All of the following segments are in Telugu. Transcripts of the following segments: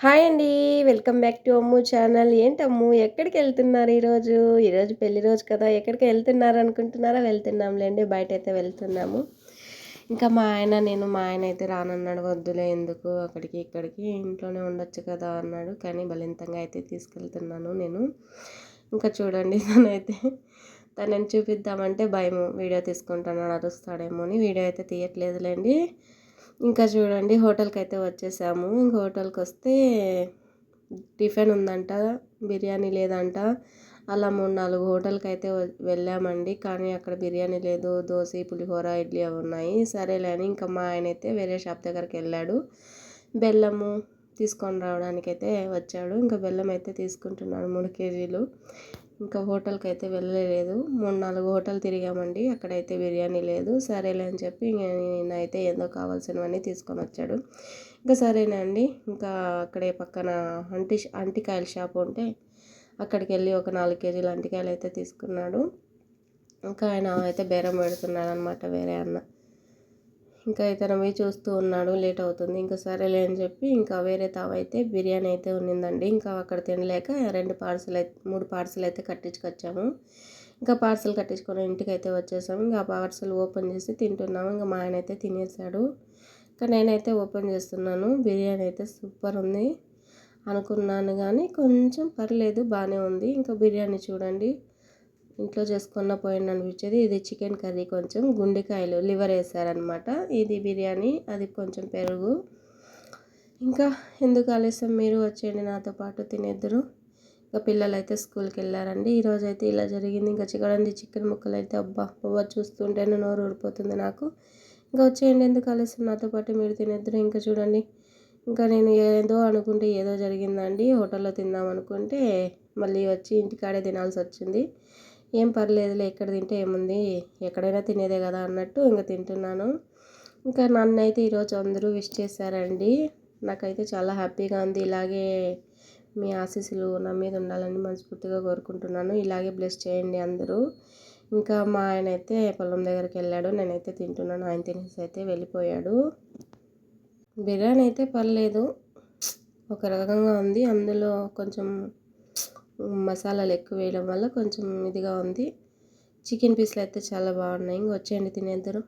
హాయ్ అండి. Welcome back to Ammu channel. ఏంటమ్ము ఎక్కడికి వెళ్తున్నారు ఈరోజు? ఈరోజు పెళ్ళి రోజు కదా. ఎక్కడికి వెళ్తున్నారు అనుకుంటున్నారా? వెళ్తున్నాంలేండి బయట అయితే వెళ్తున్నాము. ఇంకా మా ఆయన నేను మా ఆయన అయితే రానన్నాడు. వద్దులే ఎందుకు? అక్కడికి ఇక్కడికి ఇంట్లోనే ఉండొచ్చు కదా అన్నాడు. కానీ బలింతంగా అయితే తీసుకెళ్తున్నాను నేను. ఇంకా చూడండి తనైతే తనని చూపిద్దామంటే భయము. వీడియో తీసుకుంటాను అరుస్తాడేమో అని. వీడియో అయితే తీయట్లేదులేండి. ఇంకా చూడండి హోటల్కి అయితే వచ్చేసాము. ఇంకా హోటల్కి వస్తే టిఫిన్ ఉందంట బిర్యానీ లేదంట. అలా మూడు నాలుగు హోటల్కి అయితే వెళ్ళామండి. కానీ అక్కడ బిర్యానీ లేదు దోశ పులిహోర ఇడ్లీ అవి ఉన్నాయి. సరేలే అని ఇంకా మా ఆయన అయితే వేరే షాప్ దగ్గరికి వెళ్ళాడు బెల్లము తీసుకొని రావడానికి అయితే వచ్చాడు. ఇంకా బెల్లం అయితే తీసుకుంటున్నాడు మూడు కేజీలు. ఇంకా హోటల్కి అయితే వెళ్ళలేదు. మూడు నాలుగు హోటల్ తిరిగామండి. అక్కడైతే బిర్యానీ లేదు. సరేలే అని చెప్పి నేనైతే ఏందో కావాల్సినవన్నీ తీసుకొని వచ్చాడు. ఇంకా సరేనండి ఇంకా అక్కడే పక్కన అంటి అంటికాయల షాప్ ఉంటే అక్కడికి వెళ్ళి ఒక నాలుగు కేజీలు అంటికాయలు అయితే తీసుకున్నాడు. ఇంకా ఆయన అయితే బేరం పెడుతున్నాడు అనమాట వేరే అన్న. ఇంకా ఇతను చూస్తూ ఉన్నాడు లేట్ అవుతుంది. ఇంకా సరేలే అని చెప్పి ఇంకా వేరే తావైతే బిర్యానీ అయితే ఉన్నిందండి. ఇంకా అక్కడ తినలేక రెండు పార్సల్ అయితే మూడు పార్సల్ అయితే కట్టించుకొచ్చాము. ఇంకా పార్సల్ కట్టించుకొని ఇంటికి అయితే వచ్చేసాము. ఇంకా ఆ పార్సల్ ఓపెన్ చేసి తింటున్నాము. ఇంకా మా ఆయన అయితే తినేసాడు. ఇంకా నేనైతే ఓపెన్ చేస్తున్నాను. బిర్యానీ అయితే సూపర్ ఉంది అనుకున్నాను కానీ కొంచెం పర్లేదు బాగానే ఉంది. ఇంకా బిర్యానీ చూడండి. ఇంట్లో చేసుకున్న పోయిన అనిపించేది ఇది చికెన్ కర్రీ కొంచెం గుండెకాయలు లివర్ వేసారనమాట ఇది బిర్యానీ అది కొంచెం పెరుగు. ఇంకా ఎందుకు ఆలస్యం? మీరు వచ్చేయండి నాతో పాటు తినేద్దరు. ఇంకా పిల్లలు అయితే స్కూల్కి వెళ్ళారండి. ఈరోజు అయితే ఇలా జరిగింది. ఇంకా చికెన్ చికెన్ ముక్కలు అయితే అబ్బా అబ్బా చూస్తుంటేనే నోరు ఊడిపోతుంది నాకు. ఇంకా వచ్చేయండి ఎందుకు ఆలస్యం? నాతో పాటు మీరు తినేద్దరు. ఇంకా చూడండి. ఇంకా నేను ఏదో అనుకుంటే ఏదో జరిగిందండి. హోటల్లో తిందాం అనుకుంటే మళ్ళీ వచ్చి ఇంటికాడే తినాల్సి వచ్చింది. ఏం పర్లేదులే ఎక్కడ తింటే ఏముంది? ఎక్కడైనా తినేదే కదా అన్నట్టు ఇంకా తింటున్నాను. ఇంకా నన్ను అయితే ఈరోజు అందరూ విష్ చేశారండి. నాకైతే చాలా హ్యాపీగా ఉంది. ఇలాగే మీ ఆశీస్సులు నా మీద ఉండాలని మనస్ఫూర్తిగా కోరుకుంటున్నాను. ఇలాగే బ్లెస్ చేయండి అందరూ. ఇంకా మా ఆయన అయితే పొలం దగ్గరికి వెళ్ళాడు. నేనైతే తింటున్నాను. ఆయన తినేసి అయితే వెళ్ళిపోయాడు. బిర్యానీ అయితే పర్లేదు. ఒక రకంగా ఉంది. అందులో కొంచెం మసాలాలు ఎక్కువ వేయడం వల్ల కొంచెం ఇదిగా ఉంది. చికెన్ పీస్లు అయితే చాలా బాగున్నాయి. ఇంక వచ్చేయండి తినేద్దరు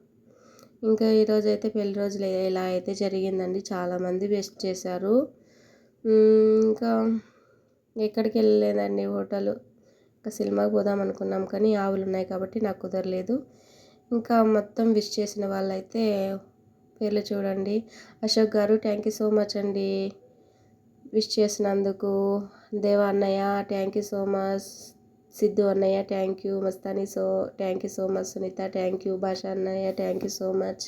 ఇంకా ఈరోజు అయితే పెళ్ళి రోజులు ఇలా అయితే జరిగిందండి. చాలామంది బెస్ట్ చేశారు. ఇంకా ఎక్కడికి వెళ్ళలేదండి హోటల్. ఇంకా సినిమాకి పోదాం అనుకున్నాం కానీ ఆవులు ఉన్నాయి కాబట్టి నాకు కుదరలేదు. ఇంకా మొత్తం విష్ చేసిన వాళ్ళైతే పేర్లు చూడండి. అశోక్ గారు థ్యాంక్ యూ సో మచ్ అండి. విష్ చేసినందుకు దేవా అన్నయ్య thank you so much Siddhu అన్నయ్య thank you Mastani so thank you so much Sunitha thank you Basha అన్నయ్య థ్యాంక్ యూ సో మచ్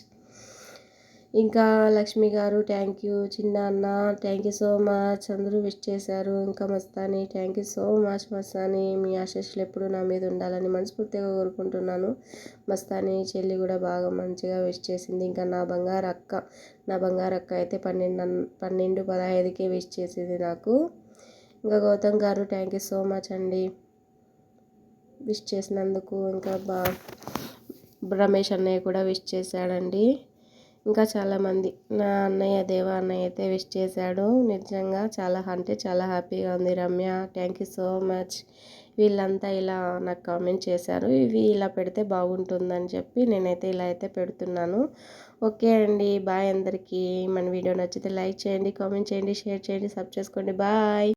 ఇంకా లక్ష్మి గారు థ్యాంక్ యూ చిన్న అన్న థ్యాంక్ యూ సో మచ్ అందరూ విష్ చేశారు. ఇంకా Mastani thank you so much Mastani. మీ ఆశీస్సులు ఎప్పుడు నా మీద ఉండాలని మనస్ఫూర్తిగా కోరుకుంటున్నాను. మస్తాని చెల్లి కూడా బాగా మంచిగా విష్ చేసింది. ఇంకా నా బంగారు అక్క నా బంగారు అక్క అయితే పన్నెండు పన్నెండు పదహైదుకే విష్ చేసింది నాకు. ఇంకా గౌతమ్ గారు థ్యాంక్ యూ సో మచ్ అండి. విష్ చేసినందుకు ఇంకా బా రమేష్ అన్నయ్య కూడా విష్ చేశాడండి. ఇంకా చాలామంది. నా అన్నయ్య దేవ అన్నయ్య అయితే విష్ చేశాడు. నిజంగా చాలా అంటే చాలా హ్యాపీగా ఉంది Ramya. Thank you so much వీళ్ళంతా ఇలా నాకు కామెంట్ చేశారు. ఇవి ఇలా పెడితే బాగుంటుందని చెప్పి నేనైతే ఇలా అయితే పెడుతున్నాను. ఓకే అండి. బాయ్ అందరికీ. మన వీడియో నచ్చితే లైక్ చేయండి కామెంట్ చేయండి షేర్ చేయండి సబ్ చేసుకోండి. బాయ్